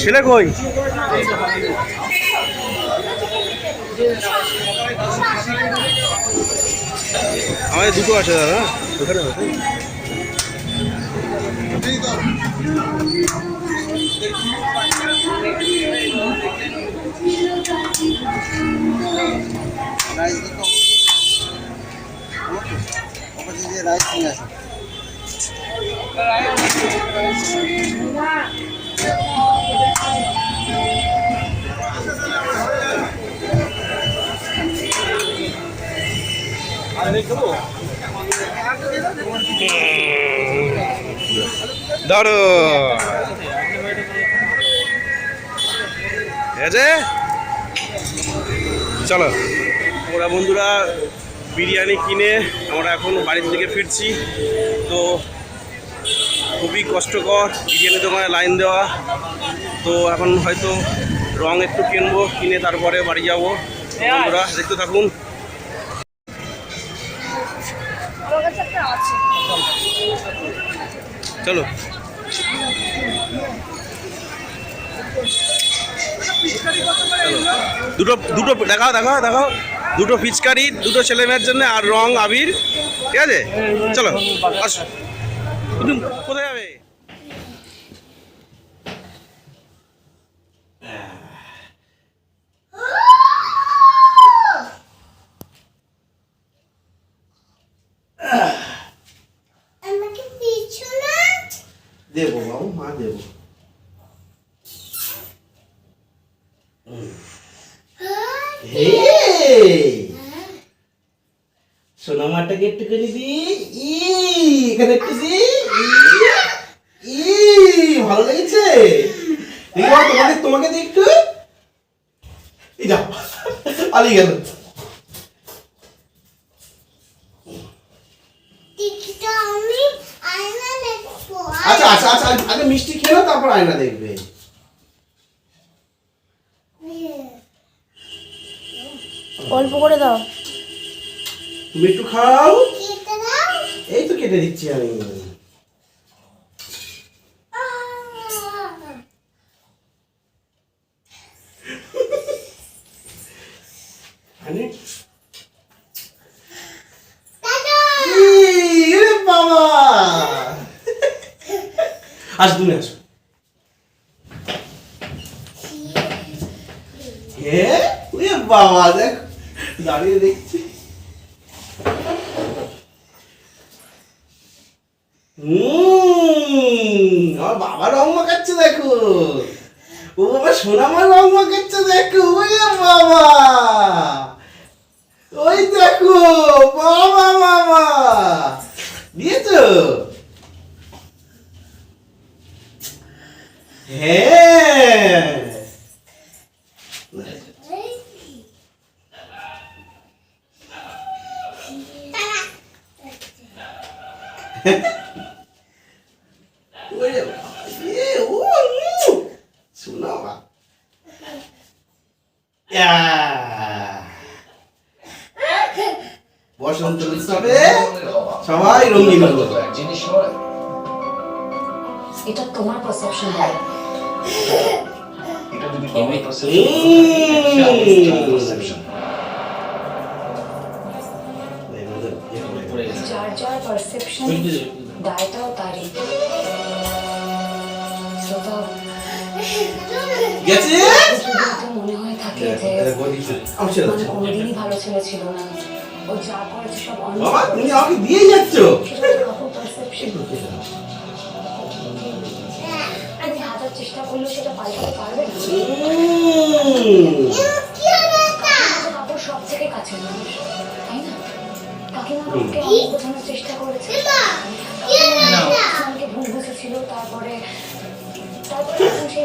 ছেলে কই? আমাদের দুটো আছে দাদা ওখানে আছে। দাঁড়ো ঠিক আছে? চলো। ওরা বন্ধুরা বিরিয়ানি কিনে আমরা এখন বাড়ির দিকে ফিরছি। তো খুবই কষ্টকর, বিরিয়ানি দোকানে লাইন দেওয়া। তো এখন হয়তো রং একটু কিনবো, কিনে তারপরে বাড়ি যাব। বন্ধুরা, দেখতে থাকুন। আমার চলো। দুটো দুটো, দেখাও দেখাও দেখাও। দুটো পিচকারি দুটো ছেলে মেয়ের জন্য আর রং আবির। ঠিক আছে? চলো, আসো। কোথায় যাবে? দেবো বাবু মা দেবো। সোনা মাটাকে একটুখানি দি ই এখানে একটু দি ই, ই ভালো লেগেছে দেখি বাবা, তোমাকে তোমাকে দি এই যাও। পালিয়ে গেল। দেখব। আচ্ছা আচ্ছা আচ্ছা আগে- আগে মিষ্টি খেলো তারপর আয়না দেখবে। অল্প করে দাও। তুমি একটু খাও। এই তো কেটে দিচ্ছি আমি মানে দাদা ই, এ বাবা আসো। তুমি আসো আমার বাবা রং মাখাচ্ছে, দেখো। ও বাবা সোনামার রং মাখাচ্ছে, দেখো, ওরে বাবা। ওই দেখো, বাবা বাবা দিয়েছ হ্যাঁ ওরে বাবা, এ, ও, উম, শোনা মা। ইয়া। বসন্ত উৎসবে সবাই রঙিন হলো। এটা তোমার পারসেপশন এটা যদি তোমার উম। যার যার পারসেপশন দায়টাও তারই। গেছে? মনে কোনোদিনই ভালো ছেলে ছিল না। ও যা করেছে সব অন্য বাবা তুমি আমাকে দিয়ে যাচ্ছ। আমি হাজার চেষ্টা করলেও সেটা পাল্টাতে পারবে না। সব থেকে কাছের মানুষ তাই না? কাকিমা বোঝানোর চেষ্টা করেছে। ভুল বুঝেছিল তারপরে সেই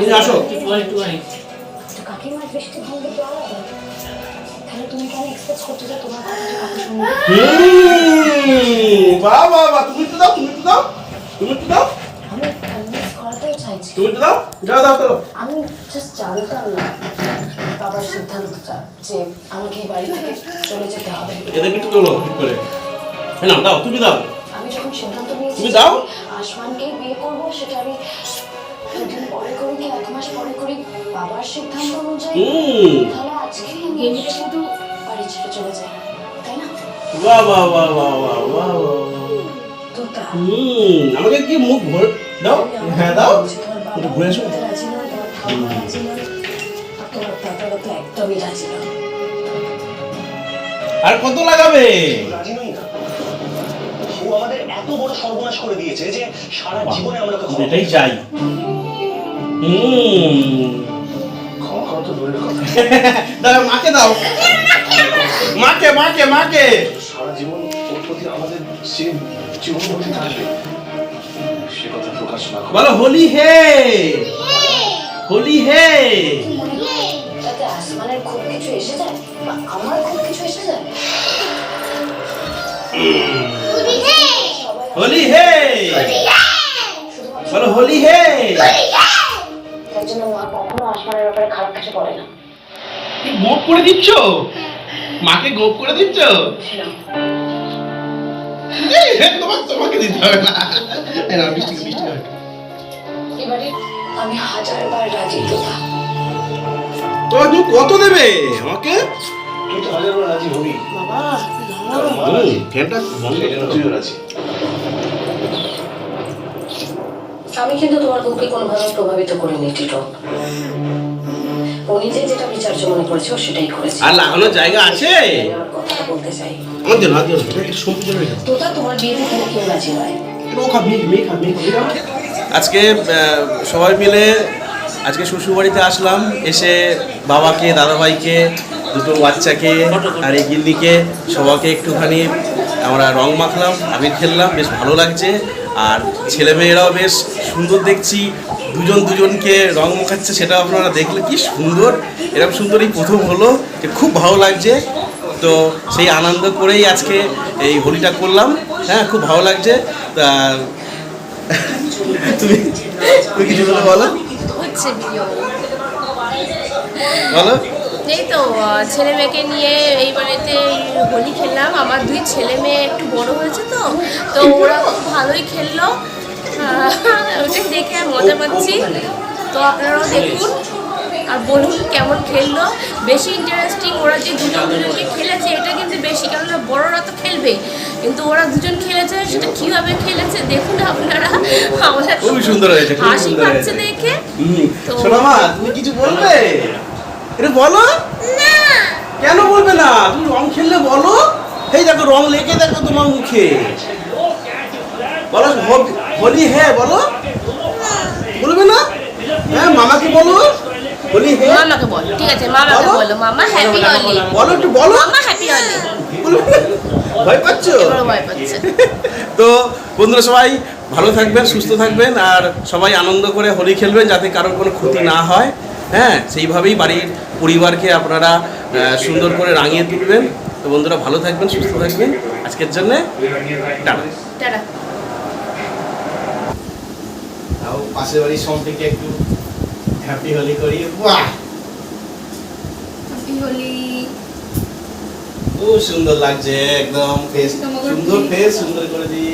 ভুল আসো। একটুখানি। তুমি কেন এক্সপেক্ট করছ যে তোমার কথা শুনবে বাহ বাহ বাহ তুমি একটু দাও তুমি দাও তুমি দাও। আমি কনভিন্স করাতেও চাইছি তুমি একটু দাও যাও দাও তো আমি জাস্ট জানতাম না বাবার সিদ্ধান্তটা যে আমাকে এই বাড়ি থেকে চলে যেতে হবে একটু তোলো ঠিক করে। না দাও তুমি দাও। আমি যখন সিদ্ধান্ত নিয়েছি তুমি দাও। গেঞ্জিটা কিন্তু বাড়ি ছেড়ে চলে যায় তাই না বাহ বাহ বাহ বাহ বাহ বাহ। বাহ। হুম আমাকে কি মুখ ভর দাও। হ্যাঁ দাও। একটু ঘুরে নয় আর তো একদমই রাজি আর কত লাগাবে না। ও আমাদের এত বড় সর্বনাশ করে দিয়েছে যে সারা জীবনে আমরা এটাই চাই। হুম। তো দূরের কথা দাও মাকে দাও। মাকে মাকে মাকে। সারা জীবন ওর প্রতি আমাদের যে জীবন প্রতি থাকবে। সে কথা প্রকাশ না বলো হোলি হে। হোলি হে। তাতে আসমানের খুব কিছু এসে যায় বা আমার খুব কিছু এসে যায়? উড়ি হে। সবাই হোলি হে। বলো হোলি হে। জন্য মা কখনো আসমানের ব্যাপারে খারাপ কিছু বলে না। গোপ করে দিচ্ছ? মাকে গোপ করে দিচ্ছ? তোমার তোমাকে দিতে হবে না। মিষ্টি মিষ্টি এবারে আমি হাজারবার রাজি তোতা তো তুমি কত দেবে আমাকে? তুই তো রাজি হবি। ফ্যানটা তুইও রাজি আমি কিন্তু তোমার বুককে কোনোভাবে প্রভাবিত করিনি টিটো। ও নিজে যেটা বিচার্য মনে করেছে ও সেটাই করেছে। আর লাগানোর জায়গা আছে? কথা বলতে চাই। জন্য আমার জন্য এটা দাও। তোতা তোমার বিয়েতে কিন্তু কেউ রাজি নয়। আজকে সবাই মিলে আজকে শ্বশুরবাড়িতে আসলাম এসে বাবাকে দাদাভাইকে দুটো বাচ্চাকে আর এই গিন্নিকে সবাইকে একটুখানি আমরা রং মাখলাম আবির খেললাম বেশ ভালো লাগছে। আর ছেলেমেয়েরাও বেশ সুন্দর দেখছি। দুজন দুজনকে রং মাখাচ্ছে সেটা আপনারা দেখলে কি সুন্দর। এরকম সুন্দর এই প্রথম হলো যে খুব ভালো লাগছে। তো সেই আনন্দ করেই আজকে এই হোলিটা করলাম। হ্যাঁ খুব ভালো লাগছে। তা তুমি তুমি কিছু বলে? বলো বলো। এই তো ছেলে মেয়েকে নিয়ে এই বাড়িতে হোলি খেললাম। আমার দুই ছেলে মেয়ে একটু বড় হয়েছে তো তো ওরা খুব ভালোই খেললো। ওটা দেখে মজা পাচ্ছি। তো আপনারাও দেখুন আর বলুন কেমন খেললো। বেশি ইন্টারেস্টিং ওরা যে দুজন দুজনকে খেলেছে এটা কিন্তু বেশি কেননা বড়রা তো খেলবে। কিন্তু ওরা দুজন খেলেছে সেটা কীভাবে খেলেছে দেখুন আপনারা। আমাদের খুবই সুন্দর হয়েছে, হাসি পাচ্ছে দেখে। তো- তুমি কিছু বলবে? এটা বলো? কেন বলবে না? তুমি রং খেললে বলো। এই দেখো রং লেগে দেখো তোমার মুখে। বলো হোলি হ্যাঁ বলো। বলবে না? হ্যাঁ মামাকে বলো। হোলি হ্যাঁ। মামাকে বল ঠিক আছে মামাকে বলো। মামা হ্যাপি হলি বলো একটু বলো। মামা হ্যাপি হলি? ভয় পাচ্ছ? ভয় পাচ্ছে। তো বন্ধুরা সবাই ভালো থাকবেন সুস্থ থাকবেন আর সবাই আনন্দ করে হোলি খেলবেন যাতে কারোর কোনো ক্ষতি না হয়। হ্যাঁ সেইভাবেই বাড়ির পরিবারকে আপনারা সুন্দর করে রাঙিয়ে তুলবেন। তো বন্ধুরা ভালো থাকবেন সুস্থ থাকবেন। আজকের জন্যে টাটা। তাও পাশের বাড়ির সম্পর্কে একটু হ্যাপি হোলি করি। বাহ! হ্যাপি হলি। খুব সুন্দর লাগছে একদম ফেস সুন্দর ফেস সুন্দর করে দি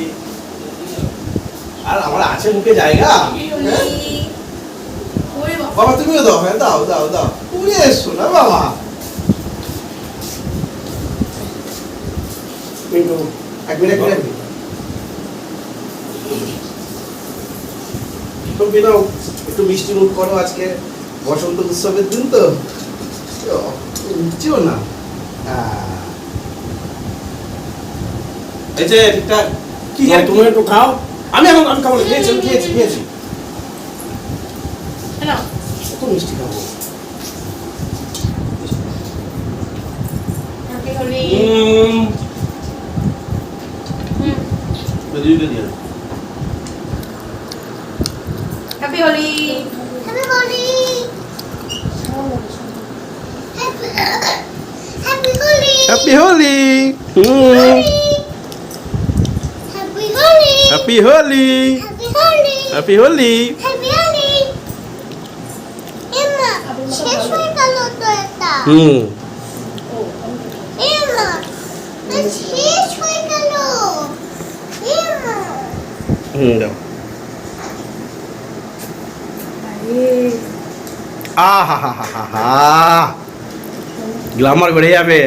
আর আমার আছে মুখে জায়গা। হ্যাঁ? বাবা তুমিও দাও হ্যাঁ দাও দাও দাও। উড়ে এসছো না বাবা। একটু এক মিনিট এক মিনিট। একটু বিনাও একটু মিষ্টি মুখ করো আজকে বসন্ত উৎসবের দিন তো। উঠছেও না। হ্যাঁ। এই যে ঠিকঠাক। কি হ্যাঁ, তুমি একটু খাও। আমি এখন আমি খাব খেয়েছি খেয়েছি খেয়েছি। না কত মিষ্টি খাব? Happy Holi um, hmm. দুইটা দিয়ে দাও। Happy Holi. Happy Holi. Happy Holi. Happy Holi. Happy Holi happy Holi happy Holi happy Holi happy Holi এমা শেষ হয়ে গেল তো এটা হুম। হুম দাও হা হা হা হা গ্লামার বেড়ে যাবে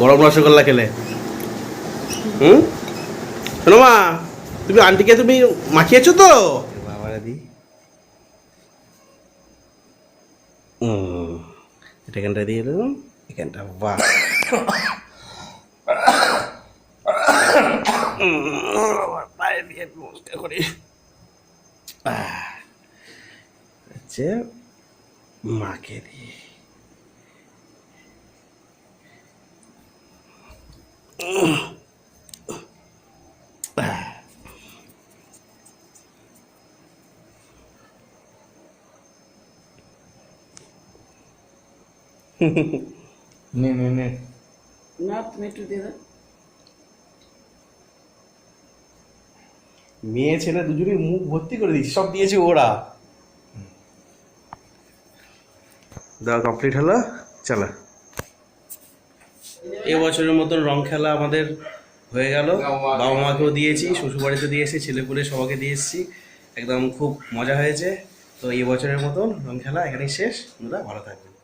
গরম রসগোল্লা খেলে। হুম? শোনো মা তুমি আন্টিকে তুমি মাখিয়েছো তো? বাবারা দি। হুম। এটা দিয়ে দেবো এখানটা বা পায়ে দিয়ে নমস্কার মাকে দিয়ে। নে নে নে। না তুমি একটু দিয়ে দাও। মেয়ে ছেলে দুজনেই মুখ ভর্তি করে দিয়েছি সব দিয়েছে ওরা। দেওয়া কমপ্লিট হলো? চলো। এবছরের মতন রং খেলা আমাদের হয়ে গেল। বাবা মাকেও দিয়েছি শ্বশুরবাড়িতে দিয়েছি ছেলেপুলে সবাইকে দিয়ে এসেছি। একদম খুব মজা হয়েছে। তো এই বছরের মতন রং খেলা এখানেই শেষ। তোমরা ভালো থাকবেন।